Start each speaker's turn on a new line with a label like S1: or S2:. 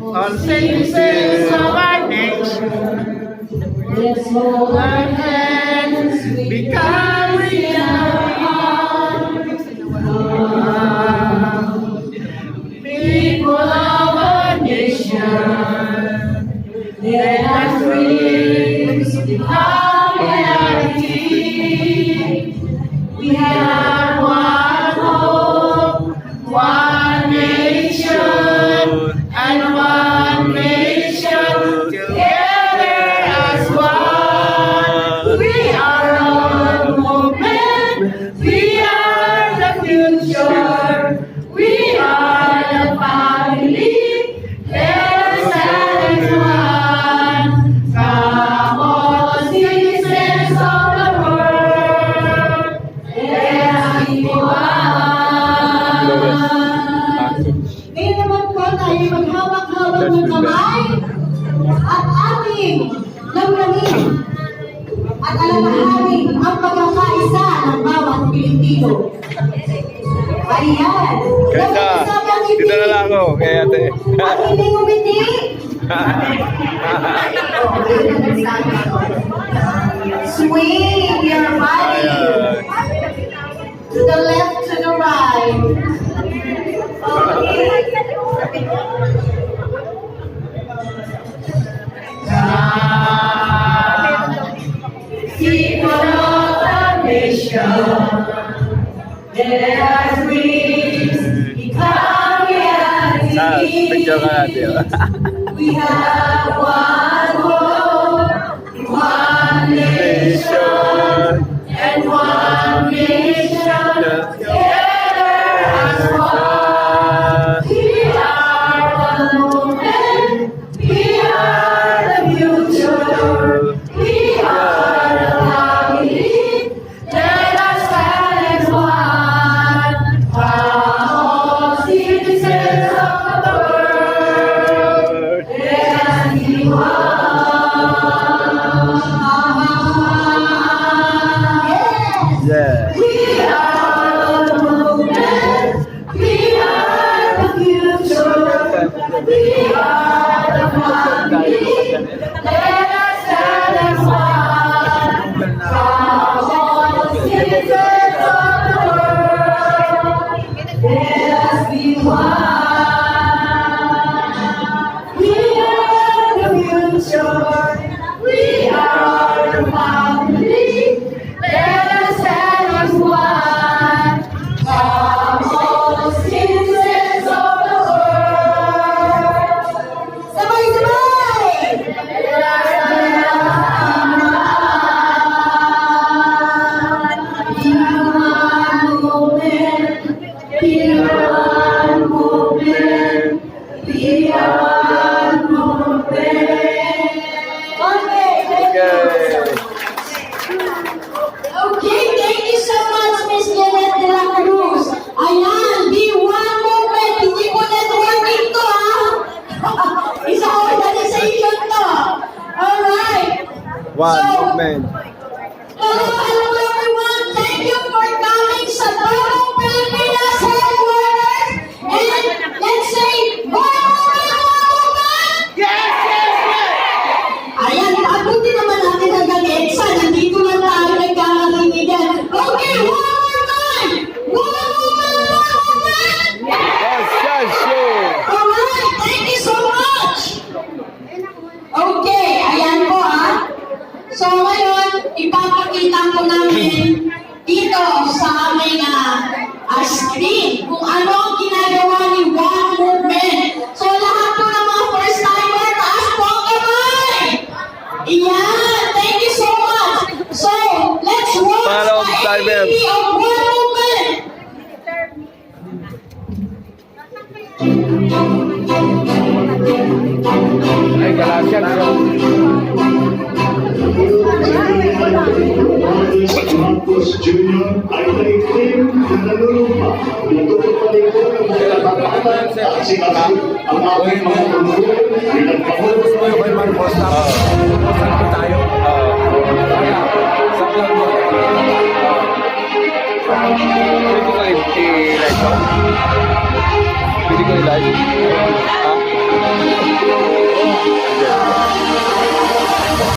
S1: All citizens of our nation,
S2: Let's hold our hands.
S1: become people of our nation. Let our dreams become reality. We have
S2: at ating lamlamin at alalahanin ang pagkakaisa ng bawat Pilipino. Ayan. Nag-uusapang
S3: dito na lang ako kay ate.
S2: At hindi umiti. Swing your body to the left,
S1: dreams become reality.
S3: picture ka natin.
S1: We have one hope, one nation,
S2: Thank you. Ipapakita ko namin dito sa aming ah, ah, screen kung ano ang ginagawa ni One
S3: Si
S4: Marcos Jr. ay taiktim na nalulumpa. Natutupalikod ng mga kapapatan at sila ang aking mga tumulo ay nagpahod. Gusto nyo kay Marcos na ah, saan po tayo? Sa plan mo.
S3: Pwede ko live i-live ko? Pwede ko i-live? Ah? Yeah.